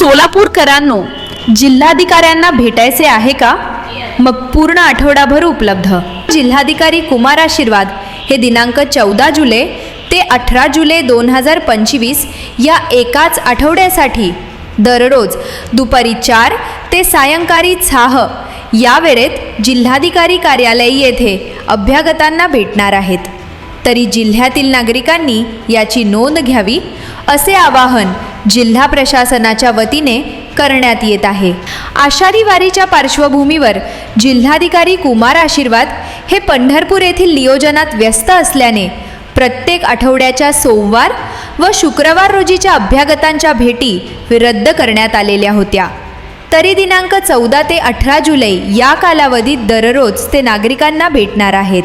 सोलापूरकरांनो जिल्हाधिकाऱ्यांना भेटायचे आहे का? मग पूर्ण आठवडाभर उपलब्ध. जिल्हाधिकारी कुमार आशीर्वाद हे दिनांक चौदा जुलै ते अठरा जुलै दोन हजार पंचवीस या एकाच आठवड्यासाठी दररोज दुपारी चार ते सायंकाळी सहा या वेळेत जिल्हाधिकारी कार्यालय येथे अभ्यागतांना भेटणार आहेत. तरी जिल्ह्यातील नागरिकांनी याची नोंद घ्यावी असे आवाहन जिल्हा प्रशासनाच्या वतीने करण्यात येत आहे. आषाढी वारीच्या पार्श्वभूमीवर जिल्हाधिकारी कुमार आशीर्वाद हे पंढरपूर येथील नियोजनात व्यस्त असल्याने प्रत्येक आठवड्याच्या सोमवार व शुक्रवार रोजीच्या अभ्यागतांच्या भेटी रद्द करण्यात आलेल्या होत्या. तरी दिनांक चौदा ते अठरा जुलै या कालावधीत दररोज ते नागरिकांना भेटणार आहेत.